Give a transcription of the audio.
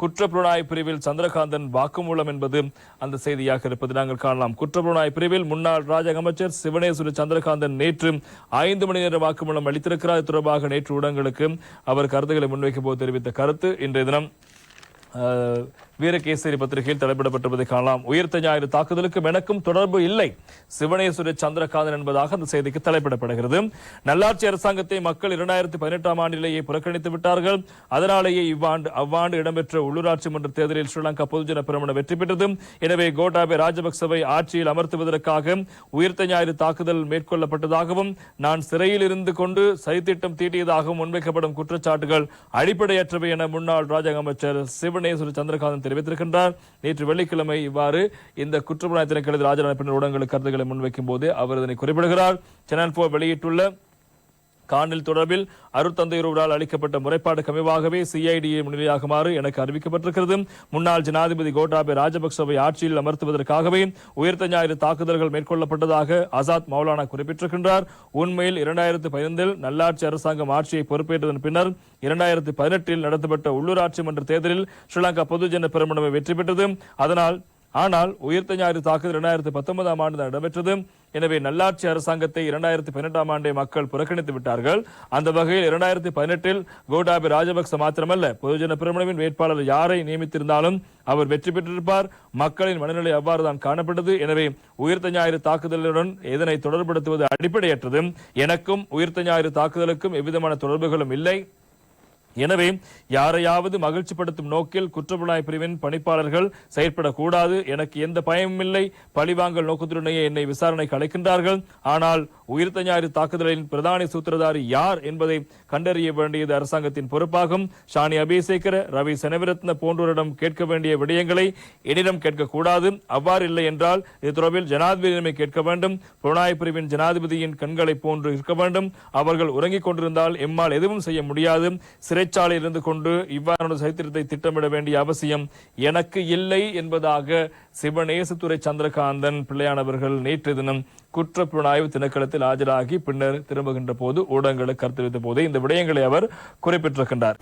குற்றப்புலனாய்வு பிரிவில் சந்திரகாந்தன் வாக்குமூலம் என்பது அந்த செய்தியாக இருப்பது நாங்கள் காணலாம். குற்றப்புலனாய்வு பிரிவில் முன்னாள் ராஜக அமைச்சர் சிவனேஸ்வரி சந்திரகாந்தன் நேற்று ஐந்து மணி நேர வாக்குமூலம் அளித்திருக்கிறார். தொடர்பாக நேற்று ஊடகங்களுக்கு அவர் கருத்துக்களை முன்வைக்கும் போது தெரிவித்த கருத்து இன்றைய தினம் வீரகேசரி பத்திரிகையில் தலைப்பிடப்பட்டிருப்பதை காணலாம். உயிர்த்த ஞாயிறு தாக்குதலுக்கும் எனக்கும் தொடர்பு இல்லை. சிவனேஸ்வரி சந்திரகாந்தன் என்பதாக அந்த செய்திக்கு தலைப்பிடப்படுகிறது. நல்லாட்சி அரசாங்கத்தை மக்கள் இரண்டாயிரத்தி பதினெட்டாம் ஆண்டிலேயே புறக்கணித்து விட்டார்கள். அதனாலேயே இவ்வாண்டு அவ்வாண்டு இடம்பெற்ற உள்ளூராட்சி மன்ற தேர்தலில் ஸ்ரீலங்கா பொதுஜன பிரமணம் வெற்றி பெற்றது. எனவே கோட்டாபே ராஜபக்சவை ஆட்சியில் அமர்த்துவதற்காக உயிர்த்த ஞாயிறு தாக்குதல் மேற்கொள்ளப்பட்டதாகவும் நான் சிறையில் இருந்து கொண்டு சதித்திட்டம் தீட்டியதாகவும் முன்வைக்கப்படும் குற்றச்சாட்டுகள் அடிப்படையற்றவை என முன்னாள் ராஜக அமைச்சர் சிவன் சிவனேஸ்வரி சந்திரகாந்தன் தெரிவித்திருக்கின்றார். நேற்று வெள்ளிக்கிழமை இவ்வாறு இந்த குற்றப்புலனாய்வு திணைக்களத்தில் ராஜராஜ பின்னர் ஊடகங்களுக்கு கருத்துக்களை முன்வைக்கும் போது அவர் இதனை குறிப்பிடுகிறார். சேனல் போர் வெளியிட்டுள்ள காணில் தொடர்பில் அருட்தந்தையொருவரால் அளிக்கப்பட்ட முறைப்பாடு கமிவாகவே சிஐடியை முன்னிலையாகுமாறு எனக்கு அறிவிக்கப்பட்டிருக்கிறது. முன்னாள் ஜனாதிபதி கோட்டாபே ராஜபக்சவை ஆட்சியில் அமர்த்துவதற்காகவே உயர்த்த ஞாயிறு தாக்குதல்கள் மேற்கொள்ளப்பட்டதாக ஆசாத் மௌலானா குறிப்பிட்டிருக்கின்றார். உண்மையில் இரண்டாயிரத்து பதினைந்தில் நல்லாட்சி அரசாங்கம் ஆட்சியை பொறுப்பேற்றதன் பின்னர் இரண்டாயிரத்து பதினெட்டில் நடத்தப்பட்ட உள்ளூராட்சி மன்ற தேர்தலில் ஸ்ரீலங்கா பொதுஜன பெருமனவை வெற்றி பெற்றது. அதனால் ஆனால் உயிர்த்த ஞாயிறு தாக்குதல் இரண்டாயிரத்தி பத்தொன்பதாம் ஆண்டு தான் எனவே நல்லாட்சி அரசாங்கத்தை இரண்டாயிரத்தி பதினெட்டாம் ஆண்டே மக்கள் புறக்கணித்து விட்டார்கள். அந்த வகையில் இரண்டாயிரத்தி பதினெட்டில் கோடாபி ராஜபக்ச மாத்திரமல்ல பொதுஜன பிரமணவின் வேட்பாளர் யாரை நியமித்திருந்தாலும் அவர் வெற்றி பெற்றிருப்பார். மக்களின் மனநிலை அவ்வாறு தான் காணப்பட்டது. எனவே உயிர்த்த ஞாயிறு தாக்குதலுடன் இதனை தொடர்படுத்துவது அடிப்படையற்றது. எனக்கும் உயிர்த்த ஞாயிறு தாக்குதலுக்கும் எவ்விதமான தொடர்புகளும் இல்லை. எனவே யாரையாவது மகிழ்ச்சிப்படுத்தும் நோக்கில் குற்றப்புலனாய் பிரிவின் பணிப்பாளர்கள் செயற்படக்கூடாது. எனக்கு எந்த பயமும் இல்லை. பழிவாங்கல் நோக்கத்துடனேயே என்னை விசாரணைக்கு அழைக்கின்றார்கள். ஆனால் உயிர்த்த ஞாயிறு தாக்குதலின் பிரதான சூத்திரதாரி யார் என்பதை கண்டறிய வேண்டியது அரசாங்கத்தின் பொறுப்பாகும். ஷானி அபிசேகர ரவி செனவிரத்ன போன்றோரிடம் கேட்க வேண்டிய விடயங்களை என்னிடம் கேட்கக்கூடாது. அவ்வாறு இல்லை என்றால் இது தொடர்பில் ஜனாதிபதியிடமே கேட்க வேண்டும். புலனாய் பிரிவின் ஜனாதிபதியின் கண்களை போன்று இருக்க வேண்டும். அவர்கள் உறங்கிக் கொண்டிருந்தால் எம்மால் எதுவும் செய்ய முடியாது. சிறைச்சாலையில் இருந்து கொண்டு இவ்வாறான சரித்திரத்தை திட்டமிட வேண்டிய அவசியம் எனக்கு இல்லை என்பதாக சிவநேசத்துறை சந்திரகாந்தன் பிள்ளையானவர்கள் நேற்று தினம் குற்றப்புலனாய்வு திணைக்களத்தில் ஆஜராகி பின்னர் திரும்புகின்ற போது ஊடகங்களுக்கு கருத்து தெரிவித்த போது இந்த விடயங்களை அவர் குறிப்பிட்டிருக்கின்றார்.